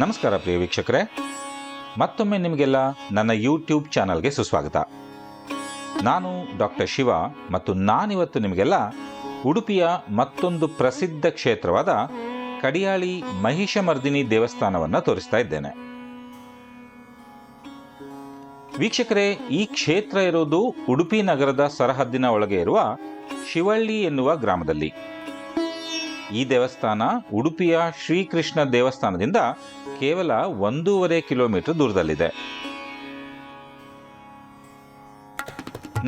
ನಮಸ್ಕಾರ ಪ್ರಿಯ ವೀಕ್ಷಕರೇ. ಮತ್ತೊಮ್ಮೆ ನಿಮಗೆಲ್ಲ ನನ್ನ ಯೂಟ್ಯೂಬ್ ಚಾನಲ್ಗೆ ಸುಸ್ವಾಗತ. ನಾನು ಡಾಕ್ಟರ್ ಶಿವ ಮತ್ತು ನಾನಿವತ್ತು ನಿಮಗೆಲ್ಲ ಉಡುಪಿಯ ಮತ್ತೊಂದು ಪ್ರಸಿದ್ಧ ಕ್ಷೇತ್ರವಾದ ಕಡಿಯಾಳಿ ಮಹಿಷಮರ್ದಿನಿ ದೇವಸ್ಥಾನವನ್ನು ತೋರಿಸ್ತಾ ಇದ್ದೇನೆ. ವೀಕ್ಷಕರೇ, ಈ ಕ್ಷೇತ್ರ ಇರೋದು ಉಡುಪಿ ನಗರದ ಸರಹದ್ದಿನ ಒಳಗೆ ಇರುವ ಶಿವಳ್ಳಿ ಎನ್ನುವ ಗ್ರಾಮದಲ್ಲಿ. ಈ ದೇವಸ್ಥಾನ ಉಡುಪಿಯ ಶ್ರೀಕೃಷ್ಣ ದೇವಸ್ಥಾನದಿಂದ ಕೇವಲ ಒಂದೂವರೆ ಕಿಲೋಮೀಟರ್ ದೂರದಲ್ಲಿದೆ.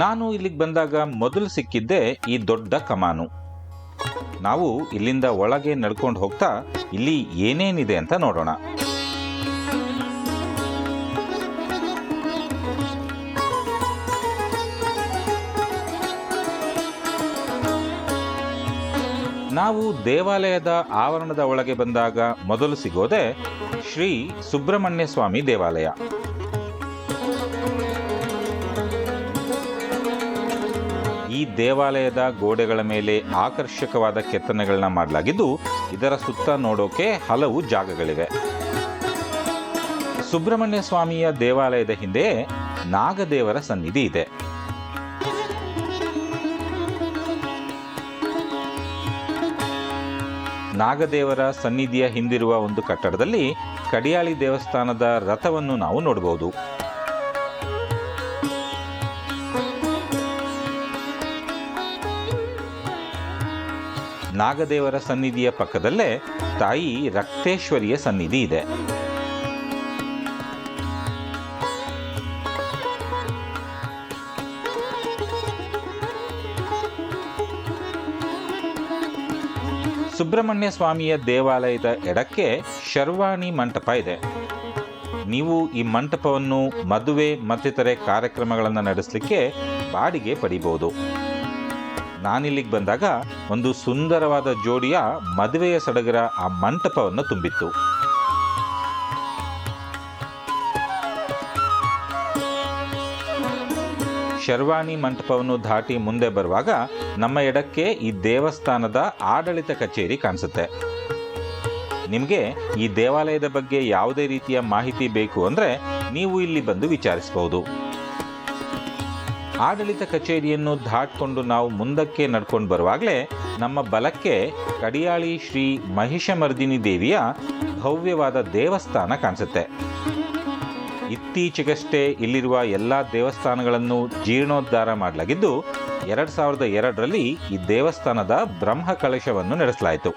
ನಾನು ಇಲ್ಲಿಗೆ ಬಂದಾಗ ಮೊದಲು ಸಿಕ್ಕಿದ್ದೆ ಈ ದೊಡ್ಡ ಕಮಾನು. ನಾವು ಇಲ್ಲಿಂದ ಒಳಗೆ ನಡ್ಕೊಂಡು ಹೋಗ್ತಾ ಇಲ್ಲಿ ಏನೇನಿದೆ ಅಂತ ನೋಡೋಣ. ನಾವು ದೇವಾಲಯದ ಆವರಣದ ಒಳಗೆ ಬಂದಾಗ ಮೊದಲು ಸಿಗೋದೆ ಶ್ರೀ ಸುಬ್ರಹ್ಮಣ್ಯ ಸ್ವಾಮಿ ದೇವಾಲಯ. ಈ ದೇವಾಲಯದ ಗೋಡೆಗಳ ಮೇಲೆ ಆಕರ್ಷಕವಾದ ಕೆತ್ತನೆಗಳನ್ನ ಮಾಡಲಾಗಿದ್ದು, ಇದರ ಸುತ್ತ ನೋಡೋಕೆ ಹಲವು ಜಾಗಗಳಿವೆ. ಸುಬ್ರಹ್ಮಣ್ಯ ಸ್ವಾಮಿಯ ದೇವಾಲಯದ ಹಿಂದೆ ನಾಗದೇವರ ಸನ್ನಿಧಿ ಇದೆ. ನಾಗದೇವರ ಸನ್ನಿಧಿಯ ಹಿಂದಿರುವ ಒಂದು ಕಟ್ಟಡದಲ್ಲಿ ಕಡಿಯಾಳಿ ದೇವಸ್ಥಾನದ ರಥವನ್ನು ನಾವು ನೋಡಬಹುದು ನಾಗದೇವರ ಸನ್ನಿಧಿಯ ಪಕ್ಕದಲ್ಲೇ ತಾಯಿ ರಕ್ತೇಶ್ವರಿಯ ಸನ್ನಿಧಿ ಇದೆ. ಸುಬ್ರಹ್ಮಣ್ಯ ಸ್ವಾಮಿಯ ದೇವಾಲಯದ ಎಡಕ್ಕೆ ಶರ್ವಾಣಿ ಮಂಟಪ ಇದೆ. ನೀವು ಈ ಮಂಟಪವನ್ನು ಮದುವೆ, ಮತ್ತಿತರೆ ಕಾರ್ಯಕ್ರಮಗಳನ್ನು ನಡೆಸಲಿಕ್ಕೆ ಬಾಡಿಗೆ ಪಡಿಬಹುದು ನಾನಿಲ್ಲಿಗೆ ಬಂದಾಗ ಒಂದು ಸುಂದರವಾದ ಜೋಡಿಯ ಮದುವೆಯ ಸಡಗರ ಆ ಮಂಟಪವನ್ನು ತುಂಬಿತ್ತು. ಶರ್ವಾಣಿ ಮಂಟಪವನ್ನು ದಾಟಿ ಮುಂದೆ ಬರುವಾಗ ನಮ್ಮ ಎಡಕ್ಕೆ ಈ ದೇವಸ್ಥಾನದ ಆಡಳಿತ ಕಚೇರಿ ಕಾಣಿಸುತ್ತೆ. ನಿಮಗೆ ಈ ದೇವಾಲಯದ ಬಗ್ಗೆ ಯಾವುದೇ ರೀತಿಯ ಮಾಹಿತಿ ಬೇಕು ಅಂದರೆ ನೀವು ಇಲ್ಲಿ ಬಂದು ವಿಚಾರಿಸಬಹುದು ಆಡಳಿತ ಕಚೇರಿಯನ್ನು ದಾಟ್ಕೊಂಡು ನಾವು ಮುಂದಕ್ಕೆ ನಡ್ಕೊಂಡು ಬರುವಾಗಲೇ ನಮ್ಮ ಬಲಕ್ಕೆ ಕಡಿಯಾಳಿ ಶ್ರೀ ಮಹಿಷಮರ್ದಿನಿ ದೇವಿಯ ಭವ್ಯವಾದ ದೇವಸ್ಥಾನ ಕಾಣಿಸುತ್ತೆ. ಇತ್ತೀಚೆಗಷ್ಟೇ ಇಲ್ಲಿರುವ ಎಲ್ಲ ದೇವಸ್ಥಾನಗಳನ್ನು ಜೀರ್ಣೋದ್ಧಾರ ಮಾಡಲಾಗಿದ್ದು, ಎರಡು ಸಾವಿರದ ಎರಡರಲ್ಲಿ ಈ ದೇವಸ್ಥಾನದ ಬ್ರಹ್ಮ ಕಲಶವನ್ನು ನಡೆಸಲಾಯಿತು.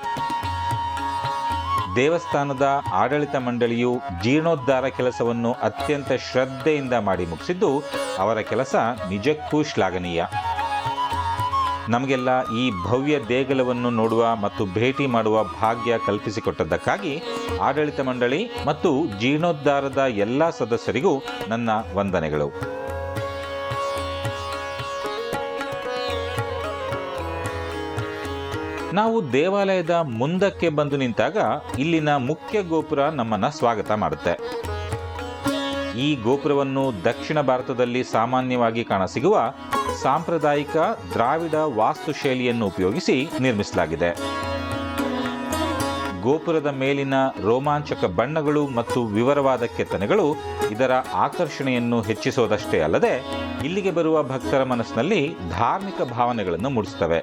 ದೇವಸ್ಥಾನದ ಆಡಳಿತ ಮಂಡಳಿಯು ಜೀರ್ಣೋದ್ಧಾರ ಕೆಲಸವನ್ನು ಅತ್ಯಂತ ಶ್ರದ್ಧೆಯಿಂದ ಮಾಡಿ ಮುಗಿಸಿದ್ದು, ಅವರ ಕೆಲಸ ನಿಜಕ್ಕೂ ಶ್ಲಾಘನೀಯ. ನಮಗೆಲ್ಲ ಈ ಭವ್ಯ ದೇಗುಲವನ್ನು ನೋಡುವ ಮತ್ತು ಭೇಟಿ ಮಾಡುವ ಭಾಗ್ಯ ಕಲ್ಪಿಸಿಕೊಟ್ಟದ್ದಕ್ಕಾಗಿ ಆಡಳಿತ ಮಂಡಳಿ ಮತ್ತು ಜೀರ್ಣೋದ್ಧಾರದ ಎಲ್ಲ ಸದಸ್ಯರಿಗೂ ನನ್ನ ವಂದನೆಗಳು. ನಾವು ದೇವಾಲಯದ ಮುಂದಕ್ಕೆ ಬಂದು ನಿಂತಾಗ ಇಲ್ಲಿನ ಮುಖ್ಯ ಗೋಪುರ ನಮ್ಮನ್ನು ಸ್ವಾಗತ ಮಾಡುತ್ತೆ. ಈ ಗೋಪುರವನ್ನು ದಕ್ಷಿಣ ಭಾರತದಲ್ಲಿ ಸಾಮಾನ್ಯವಾಗಿ ಕಾಣಸಿಗುವ ಸಾಂಪ್ರದಾಯಿಕ ದ್ರಾವಿಡ ವಾಸ್ತುಶೈಲಿಯನ್ನು ಉಪಯೋಗಿಸಿ ನಿರ್ಮಿಸಲಾಗಿದೆ. ಗೋಪುರದ ಮೇಲಿನ ರೋಮಾಂಚಕ ಬಣ್ಣಗಳು ಮತ್ತು ವಿವರವಾದ ಕೆತ್ತನೆಗಳು ಇದರ ಆಕರ್ಷಣೆಯನ್ನು ಹೆಚ್ಚಿಸೋದಷ್ಟೇ ಅಲ್ಲದೆ ಇಲ್ಲಿಗೆ ಬರುವ ಭಕ್ತರ ಮನಸ್ಸಿನಲ್ಲಿ ಧಾರ್ಮಿಕ ಭಾವನೆಗಳನ್ನು ಮೂಡಿಸುತ್ತವೆ.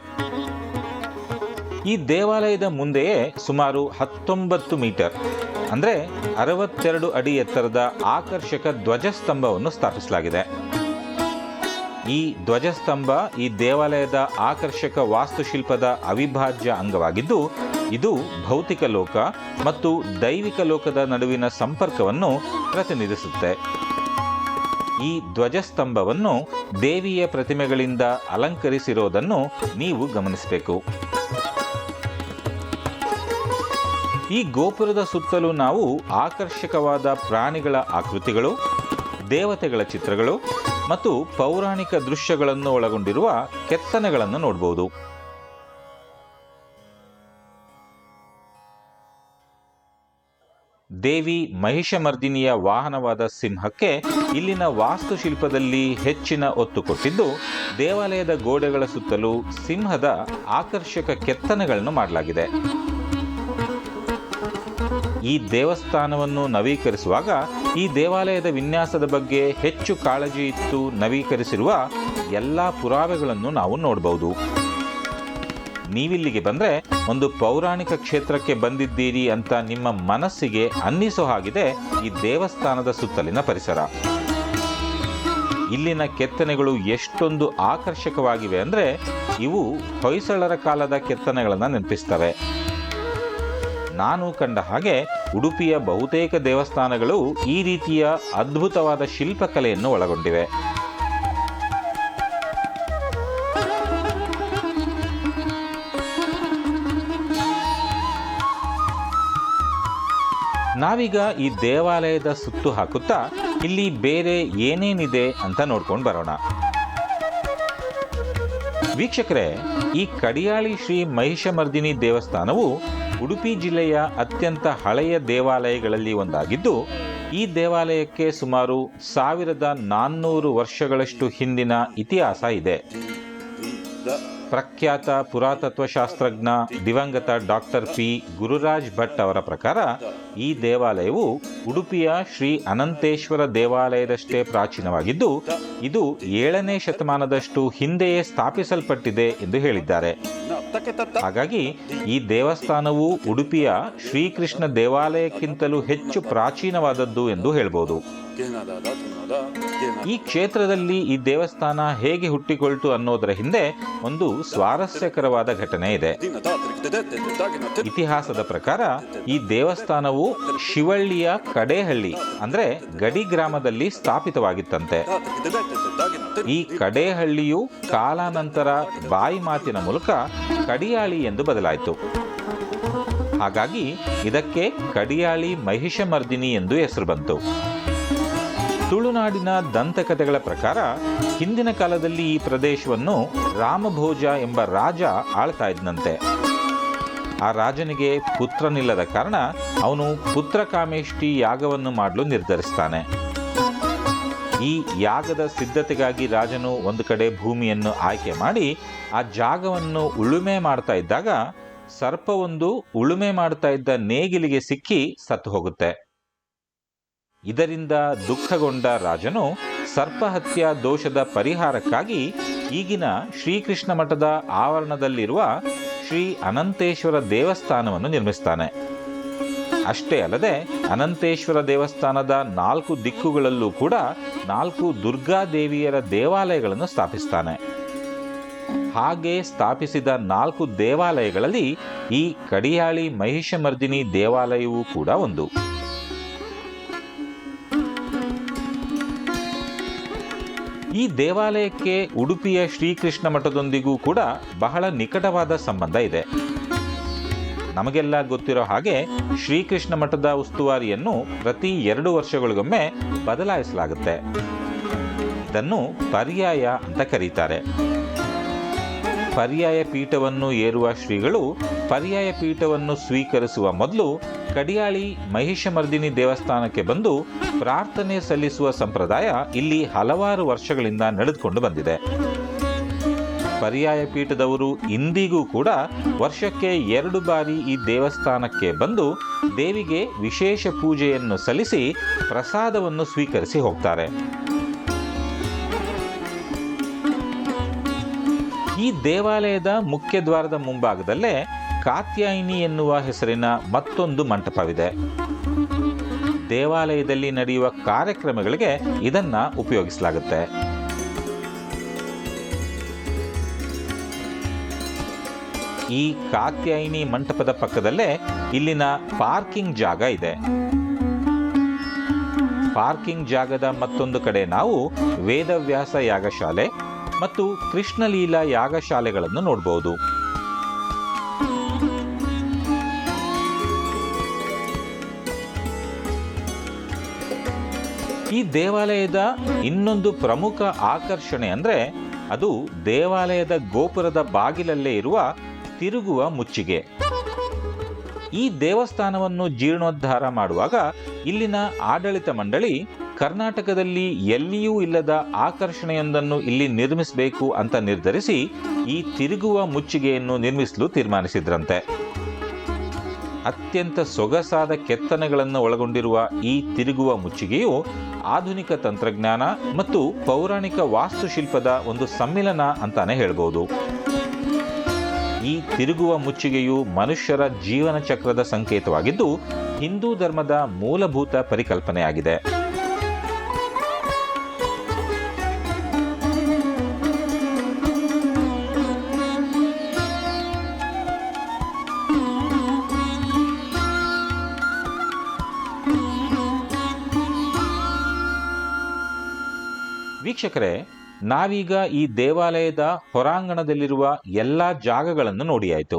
ಈ ದೇವಾಲಯದ ಮುಂದೆಯೇ ಸುಮಾರು ಹತ್ತೊಂಬತ್ತು ಮೀಟರ್, ಅಂದರೆ ಅರವತ್ತೆರಡು ಅಡಿ ಎತ್ತರದ ಆಕರ್ಷಕ ಧ್ವಜಸ್ತಂಭವನ್ನು ಸ್ಥಾಪಿಸಲಾಗಿದೆ. ಈ ಧ್ವಜಸ್ತಂಭ ಈ ದೇವಾಲಯದ ಆಕರ್ಷಕ ವಾಸ್ತುಶಿಲ್ಪದ ಅವಿಭಾಜ್ಯ ಅಂಗವಾಗಿದ್ದು, ಇದು ಭೌತಿಕ ಲೋಕ ಮತ್ತು ದೈವಿಕ ಲೋಕದ ನಡುವಿನ ಸಂಪರ್ಕವನ್ನು ಪ್ರತಿನಿಧಿಸುತ್ತೆ. ಈ ಧ್ವಜಸ್ತಂಭವನ್ನು ದೇವಿಯ ಪ್ರತಿಮೆಗಳಿಂದ ಅಲಂಕರಿಸಿರೋದನ್ನು ನೀವು ಗಮನಿಸಬೇಕು. ಈ ಗೋಪುರದ ಸುತ್ತಲೂ ನಾವು ಆಕರ್ಷಕವಾದ ಪ್ರಾಣಿಗಳ ಆಕೃತಿಗಳು, ದೇವತೆಗಳ ಚಿತ್ರಗಳು ಮತ್ತು ಪೌರಾಣಿಕ ದೃಶ್ಯಗಳನ್ನು ಒಳಗೊಂಡಿರುವ ಕೆತ್ತನೆಗಳನ್ನು ನೋಡಬಹುದು ದೇವಿ ಮಹಿಷಮರ್ದಿನಿಯ ವಾಹನವಾದ ಸಿಂಹಕ್ಕೆ ಇಲ್ಲಿನ ವಾಸ್ತುಶಿಲ್ಪದಲ್ಲಿ ಹೆಚ್ಚಿನ ಒತ್ತು ಕೊಟ್ಟಿದ್ದು, ದೇವಾಲಯದ ಗೋಡೆಗಳ ಸುತ್ತಲೂ ಸಿಂಹದ ಆಕರ್ಷಕ ಕೆತ್ತನೆಗಳನ್ನು ಮಾಡಲಾಗಿದೆ. ಈ ದೇವಸ್ಥಾನವನ್ನು ನವೀಕರಿಸುವಾಗ ಈ ದೇವಾಲಯದ ವಿನ್ಯಾಸದ ಬಗ್ಗೆ ಹೆಚ್ಚು ಕಾಳಜಿ ಇತ್ತು ನವೀಕರಿಸಿರುವ ಎಲ್ಲ ಪುರಾವೆಗಳನ್ನು ನಾವು ನೋಡಬಹುದು ನೀವಿಲ್ಲಿಗೆ ಬಂದರೆ ಒಂದು ಪೌರಾಣಿಕ ಕ್ಷೇತ್ರಕ್ಕೆ ಬಂದಿದ್ದೀರಿ ಅಂತ ನಿಮ್ಮ ಮನಸ್ಸಿಗೆ ಅನ್ನಿಸೋ ಹಾಗಿದೆ ಈ ದೇವಸ್ಥಾನದ ಸುತ್ತಲಿನ ಪರಿಸರ. ಇಲ್ಲಿನ ಕೆತ್ತನೆಗಳು ಎಷ್ಟೊಂದು ಆಕರ್ಷಕವಾಗಿವೆ ಅಂದರೆ ಇವು ಹೊಯ್ಸಳರ ಕಾಲದ ಕೆತ್ತನೆಗಳನ್ನು ನೆನಪಿಸ್ತವೆ. ನಾನು ಕಂಡ ಹಾಗೆ ಉಡುಪಿಯ ಬಹುತೇಕ ದೇವಸ್ಥಾನಗಳು ಈ ರೀತಿಯ ಅದ್ಭುತವಾದ ಶಿಲ್ಪಕಲೆಯನ್ನು ಒಳಗೊಂಡಿವೆ. ನಾವೀಗ ಈ ದೇವಾಲಯದ ಸುತ್ತು ಹಾಕುತ್ತಾ ಇಲ್ಲಿ ಬೇರೆ ಏನೇನಿದೆ ಅಂತ ನೋಡ್ಕೊಂಡು ಬರೋಣ. ವೀಕ್ಷಕರೇ, ಈ ಕಡಿಯಾಳಿ ಶ್ರೀ ಮಹಿಷಮರ್ದಿನಿ ದೇವಸ್ಥಾನವು ಉಡುಪಿ ಜಿಲ್ಲೆಯ ಅತ್ಯಂತ ಹಳೆಯ ದೇವಾಲಯಗಳಲ್ಲಿ ಒಂದಾಗಿದ್ದು, ಈ ದೇವಾಲಯಕ್ಕೆ ಸುಮಾರು ಸಾವಿರದ ನಾನ್ನೂರು ವರ್ಷಗಳಷ್ಟು ಹಿಂದಿನ ಇತಿಹಾಸ ಇದೆ. ಪ್ರಖ್ಯಾತ ಪುರಾತತ್ವಶಾಸ್ತ್ರಜ್ಞ, ದಿವಂಗತ ಡಾಕ್ಟರ್ ಪಿ. ಗುರುರಾಜ್ ಭಟ್ ಅವರ ಪ್ರಕಾರ ಈ ದೇವಾಲಯವು ಉಡುಪಿಯ ಶ್ರೀ ಅನಂತೇಶ್ವರ ದೇವಾಲಯದಷ್ಟೇ ಪ್ರಾಚೀನವಾಗಿದ್ದು, ಇದು ಏಳನೇ ಶತಮಾನದಷ್ಟು ಹಿಂದೆಯೇ ಸ್ಥಾಪಿಸಲ್ಪಟ್ಟಿದೆ ಎಂದು ಹೇಳಿದ್ದಾರೆ. ಹಾಗಾಗಿ ಈ ದೇವಸ್ಥಾನವು ಉಡುಪಿಯ ಶ್ರೀಕೃಷ್ಣ ದೇವಾಲಯಕ್ಕಿಂತಲೂ ಹೆಚ್ಚು ಪ್ರಾಚೀನವಾದದ್ದು ಎಂದು ಹೇಳ್ಬೋದು. ಈ ಕ್ಷೇತ್ರದಲ್ಲಿ ಈ ದೇವಸ್ಥಾನ ಹೇಗೆ ಹುಟ್ಟಿಕೊಳ್ತು ಅನ್ನೋದರ ಹಿಂದೆ ಒಂದು ಸ್ವಾರಸ್ಯಕರವಾದ ಘಟನೆ ಇದೆ. ಇತಿಹಾಸದ ಪ್ರಕಾರ ಈ ದೇವಸ್ಥಾನವು ಶಿವಳ್ಳಿಯ ಕಡೇಹಳ್ಳಿ, ಅಂದ್ರೆ ಗಡಿ ಗ್ರಾಮದಲ್ಲಿ ಸ್ಥಾಪಿತವಾಗಿತ್ತಂತೆ. ಈ ಕಡೇಹಳ್ಳಿಯು ಕಾಲಾನಂತರ ಬಾಯಿ ಮಾತಿನ ಮೂಲಕ ಕಡಿಯಾಳಿ ಎಂದು ಬದಲಾಯಿತು. ಹಾಗಾಗಿ ಇದಕ್ಕೆ ಕಡಿಯಾಳಿ ಮಹಿಷಮರ್ದಿನಿ ಎಂದು ಹೆಸರು ಬಂತು. ತುಳುನಾಡಿನ ದಂತಕಥೆಗಳ ಪ್ರಕಾರ ಹಿಂದಿನ ಕಾಲದಲ್ಲಿ ಈ ಪ್ರದೇಶವನ್ನು ರಾಮಭೋಜ ಎಂಬ ರಾಜ ಆಳ್ತಾ ಇದ್ನಂತೆ. ಆ ರಾಜನಿಗೆ ಪುತ್ರನಿಲ್ಲದ ಕಾರಣ ಅವನು ಪುತ್ರಕಾಮೇಷ್ಟಿ ಯಾಗವನ್ನು ಮಾಡಲು ನಿರ್ಧರಿಸ್ತಾನೆ. ಈ ಯಾಗದ ಸಿದ್ಧತೆಗಾಗಿ ರಾಜನು ಒಂದು ಕಡೆ ಭೂಮಿಯನ್ನು ಆಯ್ಕೆ ಮಾಡಿ ಆ ಜಾಗವನ್ನು ಉಳುಮೆ ಮಾಡ್ತಾ ಇದ್ದಾಗ ಸರ್ಪವೊಂದು ಉಳುಮೆ ಮಾಡ್ತಾ ಇದ್ದ ನೇಗಿಲಿಗೆ ಸಿಕ್ಕಿ ಸತ್ತು ಹೋಗುತ್ತೆ. ಇದರಿಂದ ದುಃಖಗೊಂಡ ರಾಜನು ಸರ್ಪಹತ್ಯಾ ದೋಷದ ಪರಿಹಾರಕ್ಕಾಗಿ ಈಗಿನ ಶ್ರೀಕೃಷ್ಣ ಮಠದ ಆವರಣದಲ್ಲಿರುವ ಶ್ರೀ ಅನಂತೇಶ್ವರ ದೇವಸ್ಥಾನವನ್ನು ನಿರ್ಮಿಸ್ತಾನೆ. ಅಷ್ಟೇ ಅಲ್ಲದೆ ಅನಂತೇಶ್ವರ ದೇವಸ್ಥಾನದ ನಾಲ್ಕು ದಿಕ್ಕುಗಳಲ್ಲೂ ಕೂಡ ನಾಲ್ಕು ದುರ್ಗಾದೇವಿಯರ ದೇವಾಲಯಗಳನ್ನು ಸ್ಥಾಪಿಸ್ತಾನೆ. ಹಾಗೆ ಸ್ಥಾಪಿಸಿದ ನಾಲ್ಕು ದೇವಾಲಯಗಳಲ್ಲಿ ಈ ಕಡಿಯಾಳಿ ಮಹಿಷಮರ್ದಿನಿ ದೇವಾಲಯವೂ ಕೂಡ ಒಂದು. ಈ ದೇವಾಲಯಕ್ಕೆ ಉಡುಪಿಯ ಶ್ರೀಕೃಷ್ಣ ಮಠದೊಂದಿಗೂ ಕೂಡ ಬಹಳ ನಿಕಟವಾದ ಸಂಬಂಧ ಇದೆ. ನಮಗೆಲ್ಲ ಗೊತ್ತಿರೋ ಹಾಗೆ ಶ್ರೀಕೃಷ್ಣ ಮಠದ ಉಸ್ತುವಾರಿಯನ್ನು ಪ್ರತಿ ಎರಡು ವರ್ಷಗಳಿಗೊಮ್ಮೆ ಬದಲಾಯಿಸಲಾಗುತ್ತೆ. ಇದನ್ನು ಪರ್ಯಾಯ ಅಂತ ಕರೀತಾರೆ. ಪರ್ಯಾಯ ಪೀಠವನ್ನು ಏರುವ ಶ್ರೀಗಳು ಪರ್ಯಾಯ ಪೀಠವನ್ನು ಸ್ವೀಕರಿಸುವ ಮೊದಲು ಕಡಿಯಾಳಿ ಮಹಿಷಮರ್ದಿನಿ ದೇವಸ್ಥಾನಕ್ಕೆ ಬಂದು ಪ್ರಾರ್ಥನೆ ಸಲ್ಲಿಸುವ ಸಂಪ್ರದಾಯ ಇಲ್ಲಿ ಹಲವಾರು ವರ್ಷಗಳಿಂದ ನಡೆದುಕೊಂಡು ಬಂದಿದೆ. ಪರ್ಯಾಯ ಪೀಠದವರು ಇಂದಿಗೂ ಕೂಡ ವರ್ಷಕ್ಕೆ ಎರಡು ಬಾರಿ ಈ ದೇವಸ್ಥಾನಕ್ಕೆ ಬಂದು ದೇವಿಗೆ ವಿಶೇಷ ಪೂಜೆಯನ್ನು ಸಲ್ಲಿಸಿ ಪ್ರಸಾದವನ್ನು ಸ್ವೀಕರಿಸಿ ಹೋಗ್ತಾರೆ. ಈ ದೇವಾಲಯದ ಮುಖ್ಯ ದ್ವಾರದ ಮುಂಭಾಗದಲ್ಲೇ ಕಾತ್ಯಾಯಿನಿ ಎನ್ನುವ ಹೆಸರಿನ ಮತ್ತೊಂದು ಮಂಟಪವಿದೆ. ದೇವಾಲಯದಲ್ಲಿ ನಡೆಯುವ ಕಾರ್ಯಕ್ರಮಗಳಿಗೆ ಇದನ್ನು ಉಪಯೋಗಿಸಲಾಗುತ್ತೆ. ಈ ಕಾತ್ಯಾಯಿನಿ ಮಂಟಪದ ಪಕ್ಕದಲ್ಲೇ ಇಲ್ಲಿನ ಪಾರ್ಕಿಂಗ್ ಜಾಗ ಇದೆ. ಪಾರ್ಕಿಂಗ್ ಜಾಗದ ಮತ್ತೊಂದು ಕಡೆ ನಾವು ವೇದವ್ಯಾಸ ಯಾಗಶಾಲೆ ಮತ್ತು ಕೃಷ್ಣಲೀಲಾ ಯಾಗಶಾಲೆಗಳನ್ನು ನೋಡಬಹುದು ಈ ದೇವಾಲಯದ ಇನ್ನೊಂದು ಪ್ರಮುಖ ಆಕರ್ಷಣೆ ಅಂದರೆ ಅದು ದೇವಾಲಯದ ಗೋಪುರದ ಬಾಗಿಲಲ್ಲೇ ಇರುವ ತಿರುಗುವ ಮುಚ್ಚಿಗೆ. ಈ ದೇವಸ್ಥಾನವನ್ನು ಜೀರ್ಣೋದ್ಧಾರ ಮಾಡುವಾಗ ಇಲ್ಲಿನ ಆಡಳಿತ ಮಂಡಳಿ ಕರ್ನಾಟಕದಲ್ಲಿ ಎಲ್ಲಿಯೂ ಇಲ್ಲದ ಆಕರ್ಷಣೆಯೊಂದನ್ನು ಇಲ್ಲಿ ನಿರ್ಮಿಸಬೇಕು ಅಂತ ನಿರ್ಧರಿಸಿ ಈ ತಿರುಗುವ ಮುಚ್ಚಿಗೆಯನ್ನು ನಿರ್ಮಿಸಲು ತೀರ್ಮಾನಿಸಿದ್ರಂತೆ. ಅತ್ಯಂತ ಸೊಗಸಾದ ಕೆತ್ತನೆಗಳನ್ನು ಒಳಗೊಂಡಿರುವ ಈ ತಿರುಗುವ ಮುಚ್ಚಿಗೆಯು ಆಧುನಿಕ ತಂತ್ರಜ್ಞಾನ ಮತ್ತು ಪೌರಾಣಿಕ ವಾಸ್ತುಶಿಲ್ಪದ ಒಂದು ಸಮ್ಮಿಲನ ಅಂತಾನೆ ಹೇಳ್ಬೋದು. ಈ ತಿರುಗುವ ಮುಚ್ಚಿಗೆಯು ಮನುಷ್ಯರ ಜೀವನ ಚಕ್ರದ ಸಂಕೇತವಾಗಿದ್ದು ಹಿಂದೂ ಧರ್ಮದ ಮೂಲಭೂತ ಪರಿಕಲ್ಪನೆಯಾಗಿದೆ. ವೀಕ್ಷಕರೇ, ನಾವೀಗ ಈ ದೇವಾಲಯದ ಹೊರಾಂಗಣದಲ್ಲಿರುವ ಎಲ್ಲ ಜಾಗಗಳನ್ನು ನೋಡಿಯಾಯಿತು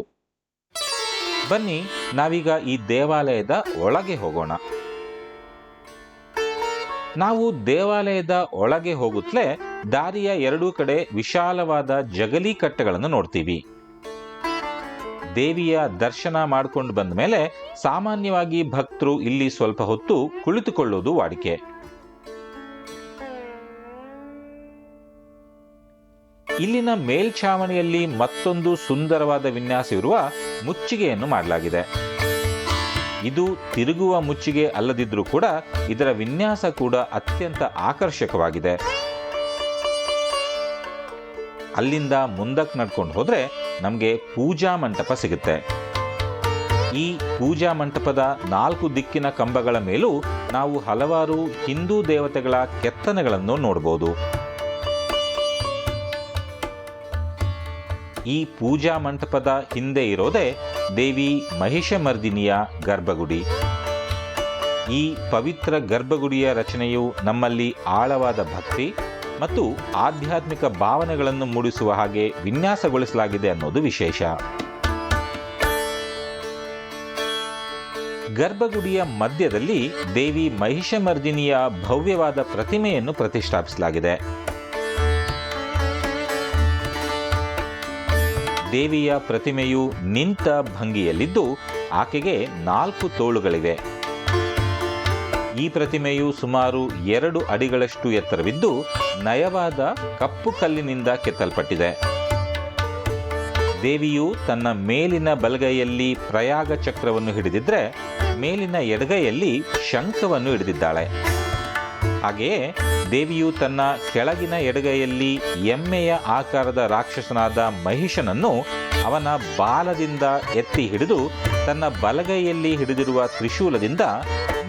ಬನ್ನಿ, ನಾವೀಗ ಈ ದೇವಾಲಯದ ಒಳಗೆ ಹೋಗೋಣ. ನಾವು ದೇವಾಲಯದ ಒಳಗೆ ಹೋಗುತ್ತಲೇ ದಾರಿಯ ಎರಡೂ ಕಡೆ ವಿಶಾಲವಾದ ಜಗಲಿ ಕಟ್ಟೆಗಳನ್ನು ನೋಡ್ತೀವಿ. ದೇವಿಯ ದರ್ಶನ ಮಾಡಿಕೊಂಡು ಬಂದ ಮೇಲೆ ಸಾಮಾನ್ಯವಾಗಿ ಭಕ್ತರು ಇಲ್ಲಿ ಸ್ವಲ್ಪ ಹೊತ್ತು ಕುಳಿತುಕೊಳ್ಳೋದು ವಾಡಿಕೆ. ಇಲ್ಲಿನ ಮೇಲ್ಛಾವಣಿಯಲ್ಲಿ ಮತ್ತೊಂದು ಸುಂದರವಾದ ವಿನ್ಯಾಸವಿರುವ ಮುಚ್ಚಿಗೆಯನ್ನು ಮಾಡಲಾಗಿದೆ. ಇದು ತಿರುಗುವ ಮುಚ್ಚಿಗೆ ಅಲ್ಲದಿದ್ದರೂ ಕೂಡ ಇದರ ವಿನ್ಯಾಸ ಕೂಡ ಅತ್ಯಂತ ಆಕರ್ಷಕವಾಗಿದೆ. ಅಲ್ಲಿಂದ ಮುಂದಕ್ಕೆ ನಡ್ಕೊಂಡು ಹೋದರೆ ನಮಗೆ ಪೂಜಾ ಮಂಟಪ ಸಿಗುತ್ತೆ. ಈ ಪೂಜಾ ಮಂಟಪದ ನಾಲ್ಕು ದಿಕ್ಕಿನ ಕಂಬಗಳ ಮೇಲೂ ನಾವು ಹಲವಾರು ಹಿಂದೂ ದೇವತೆಗಳ ಕೆತ್ತನೆಗಳನ್ನು ನೋಡಬಹುದು ಈ ಪೂಜಾ ಮಂಟಪದ ಹಿಂದೆ ಇರೋದೇ ದೇವಿ ಮಹಿಷಮರ್ದಿನಿಯ ಗರ್ಭಗುಡಿ. ಈ ಪವಿತ್ರ ಗರ್ಭಗುಡಿಯ ರಚನೆಯು ನಮ್ಮಲ್ಲಿ ಆಳವಾದ ಭಕ್ತಿ ಮತ್ತು ಆಧ್ಯಾತ್ಮಿಕ ಭಾವನೆಗಳನ್ನು ಮೂಡಿಸುವ ಹಾಗೆ ವಿನ್ಯಾಸಗೊಳಿಸಲಾಗಿದೆ ಅನ್ನೋದು ವಿಶೇಷ. ಗರ್ಭಗುಡಿಯ ಮಧ್ಯದಲ್ಲಿ ದೇವಿ ಮಹಿಷಮರ್ದಿನಿಯ ಭವ್ಯವಾದ ಪ್ರತಿಮೆಯನ್ನು ಪ್ರತಿಷ್ಠಾಪಿಸಲಾಗಿದೆ. ದೇವಿಯ ಪ್ರತಿಮೆಯು ನಿಂತ ಭಂಗಿಯಲ್ಲಿದ್ದು ಆಕೆಗೆ ನಾಲ್ಕು ತೋಳುಗಳಿವೆ. ಈ ಪ್ರತಿಮೆಯು ಸುಮಾರು ಎರಡು ಅಡಿಗಳಷ್ಟು ಎತ್ತರವಿದ್ದು ನಯವಾದ ಕಪ್ಪು ಕಲ್ಲಿನಿಂದ ಕೆತ್ತಲ್ಪಟ್ಟಿದೆ. ದೇವಿಯು ತನ್ನ ಮೇಲಿನ ಬಲಗೈಯಲ್ಲಿ ಪ್ರಯಾಗ ಚಕ್ರವನ್ನು ಹಿಡಿದಿದ್ರೆ ಮೇಲಿನ ಎಡಗೈಯಲ್ಲಿ ಶಂಖವನ್ನು ಹಿಡಿದಿದ್ದಾಳೆ. ಹಾಗೆಯೇ ದೇವಿಯು ತನ್ನ ಕೆಳಗಿನ ಎಡಗೈಯಲ್ಲಿ ಎಮ್ಮೆಯ ಆಕಾರದ ರಾಕ್ಷಸನಾದ ಮಹಿಷನನ್ನು ಅವನ ಬಾಲದಿಂದ ಎತ್ತಿ ಹಿಡಿದು ತನ್ನ ಬಲಗೈಯಲ್ಲಿ ಹಿಡಿದಿರುವ ತ್ರಿಶೂಲದಿಂದ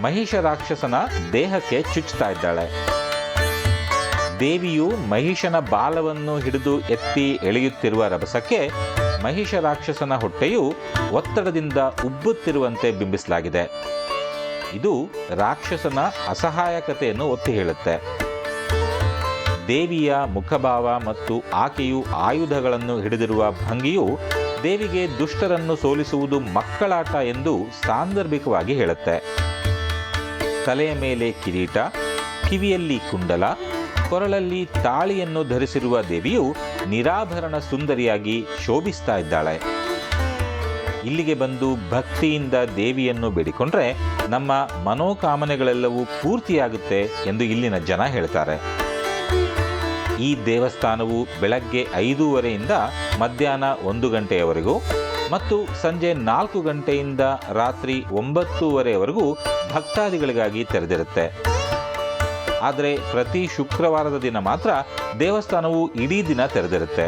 ಮಹಿಷ ರಾಕ್ಷಸನ ದೇಹಕ್ಕೆ ಚುಚ್ಚುತ್ತಾ ಇದ್ದಾಳೆ. ದೇವಿಯು ಮಹಿಷನ ಬಾಲವನ್ನು ಹಿಡಿದು ಎತ್ತಿ ಎಳೆಯುತ್ತಿರುವ ರಭಸಕ್ಕೆ ಮಹಿಷ ರಾಕ್ಷಸನ ಹೊಟ್ಟೆಯು ಒತ್ತಡದಿಂದ ಉಬ್ಬುತ್ತಿರುವಂತೆ ಬಿಂಬಿಸಲಾಗಿದೆ. ಇದು ರಾಕ್ಷಸನ ಅಸಹಾಯಕತೆಯನ್ನು ಒತ್ತಿ ಹೇಳುತ್ತೆ. ದೇವಿಯ ಮುಖಭಾವ ಮತ್ತು ಆಕೆಯು ಆಯುಧಗಳನ್ನು ಹಿಡಿದಿರುವ ಭಂಗಿಯು ದೇವಿಗೆ ದುಷ್ಟರನ್ನು ಸೋಲಿಸುವುದು ಮಕ್ಕಳಾಟ ಎಂದು ಸಾಂದರ್ಭಿಕವಾಗಿ ಹೇಳುತ್ತೆ. ತಲೆಯ ಮೇಲೆ ಕಿರೀಟ, ಕಿವಿಯಲ್ಲಿ ಕುಂಡಲ, ಕೊರಳಲ್ಲಿ ತಾಳಿಯನ್ನು ಧರಿಸಿರುವ ದೇವಿಯು ನಿರಾಭರಣ ಸುಂದರಿಯಾಗಿ ಶೋಭಿಸ್ತಾ ಇದ್ದಾಳೆ. ಇಲ್ಲಿಗೆ ಬಂದು ಭಕ್ತಿಯಿಂದ ದೇವಿಯನ್ನು ಬೇಡಿಕೊಂಡ್ರೆ ನಮ್ಮ ಮನೋಕಾಮನೆಗಳೆಲ್ಲವೂ ಪೂರ್ತಿಯಾಗುತ್ತೆ ಎಂದು ಇಲ್ಲಿನ ಜನ ಹೇಳ್ತಾರೆ. ಈ ದೇವಸ್ಥಾನವು ಬೆಳಗ್ಗೆ ಐದೂವರೆಯಿಂದ ಮಧ್ಯಾಹ್ನ ಒಂದು ಗಂಟೆಯವರೆಗೂ ಮತ್ತು ಸಂಜೆ ನಾಲ್ಕು ಗಂಟೆಯಿಂದ ರಾತ್ರಿ ಒಂಬತ್ತೂವರೆವರೆಗೂ ಭಕ್ತಾದಿಗಳಿಗಾಗಿ ತೆರೆದಿರುತ್ತೆ. ಆದರೆ ಪ್ರತಿ ಶುಕ್ರವಾರದ ದಿನ ಮಾತ್ರ ದೇವಸ್ಥಾನವು ಇಡೀ ದಿನ ತೆರೆದಿರುತ್ತೆ.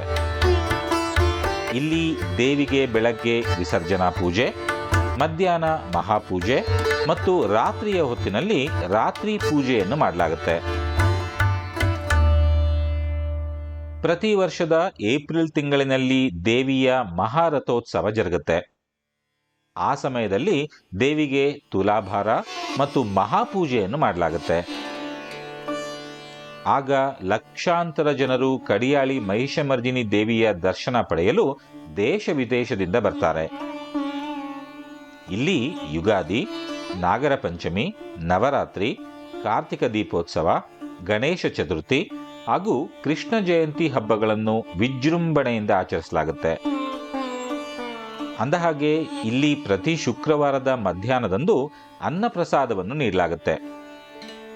ಇಲ್ಲಿ ದೇವಿಗೆ ಬೆಳಗ್ಗೆ ವಿಸರ್ಜನಾ ಪೂಜೆ ಮಧ್ಯಾಹ್ನ ಮಹಾಪೂಜೆ ಮತ್ತು ರಾತ್ರಿಯ ಹೊತ್ತಿನಲ್ಲಿ ರಾತ್ರಿ ಪೂಜೆಯನ್ನು ಮಾಡಲಾಗುತ್ತೆ. ಪ್ರತಿ ವರ್ಷದ ಏಪ್ರಿಲ್ ತಿಂಗಳಿನಲ್ಲಿ ದೇವಿಯ ಮಹಾರಥೋತ್ಸವ ಜರುಗುತ್ತೆ. ಆ ಸಮಯದಲ್ಲಿ ದೇವಿಗೆ ತುಲಾಭಾರ ಮತ್ತು ಮಹಾಪೂಜೆಯನ್ನು ಮಾಡಲಾಗುತ್ತೆ. ಆಗ ಲಕ್ಷಾಂತರ ಜನರು ಕಡಿಯಾಳಿ ಮಹಿಷಮರ್ಜಿನಿ ದೇವಿಯ ದರ್ಶನ ಪಡೆಯಲು ದೇಶ ವಿದೇಶದಿಂದ ಬರ್ತಾರೆ. ಇಲ್ಲಿ ಯುಗಾದಿ, ನಾಗರ ಪಂಚಮಿ, ನವರಾತ್ರಿ, ಕಾರ್ತಿಕ ದೀಪೋತ್ಸವ, ಗಣೇಶ ಚತುರ್ಥಿ ಹಾಗೂ ಕೃಷ್ಣ ಜಯಂತಿ ಹಬ್ಬಗಳನ್ನು ವಿಜೃಂಭಣೆಯಿಂದ ಆಚರಿಸಲಾಗುತ್ತೆ. ಅಂದಹಾಗೆ, ಇಲ್ಲಿ ಪ್ರತಿ ಶುಕ್ರವಾರದ ಮಧ್ಯಾಹ್ನದಂದು ಅನ್ನಪ್ರಸಾದವನ್ನು ನೀಡಲಾಗುತ್ತೆ.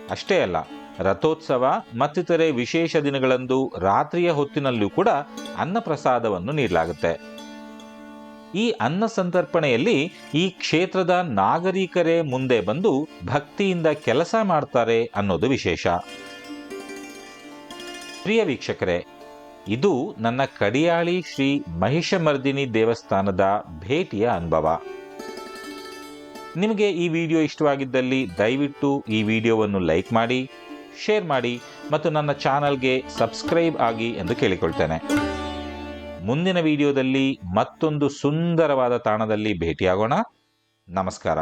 ಅಷ್ಟೇ ಅಲ್ಲ, ರಥೋತ್ಸವ ಮತ್ತಿತರೆ ವಿಶೇಷ ದಿನಗಳಂದು ರಾತ್ರಿಯ ಹೊತ್ತಿನಲ್ಲೂ ಕೂಡ ಅನ್ನಪ್ರಸಾದವನ್ನು ನೀಡಲಾಗುತ್ತೆ. ಈ ಅನ್ನ ಸಂತರ್ಪಣೆಯಲ್ಲಿ ಈ ಕ್ಷೇತ್ರದ ನಾಗರಿಕರೇ ಮುಂದೆ ಬಂದು ಭಕ್ತಿಯಿಂದ ಕೆಲಸ ಮಾಡ್ತಾರೆ ಅನ್ನೋದು ವಿಶೇಷ. ಪ್ರಿಯ ವೀಕ್ಷಕರೇ, ಇದು ನನ್ನ ಕಡಿಯಾಳಿ ಶ್ರೀ ಮಹಿಷಮರ್ದಿನಿ ದೇವಸ್ಥಾನದ ಭೇಟಿಯ ಅನುಭವ. ನಿಮಗೆ ಈ ವಿಡಿಯೋ ಇಷ್ಟವಾಗಿದ್ದಲ್ಲಿ ದಯವಿಟ್ಟು ಈ ವಿಡಿಯೋವನ್ನು ಲೈಕ್ ಮಾಡಿ, ಶೇರ್ ಮಾಡಿ ಮತ್ತು ನನ್ನ ಚಾನಲ್ಗೆ ಸಬ್ಸ್ಕ್ರೈಬ್ ಆಗಿ ಎಂದು ಕೇಳಿಕೊಳ್ತೇನೆ. ಮುಂದಿನ ವಿಡಿಯೋದಲ್ಲಿ ಮತ್ತೊಂದು ಸುಂದರವಾದ ತಾಣದಲ್ಲಿ ಭೇಟಿಯಾಗೋಣ. ನಮಸ್ಕಾರ.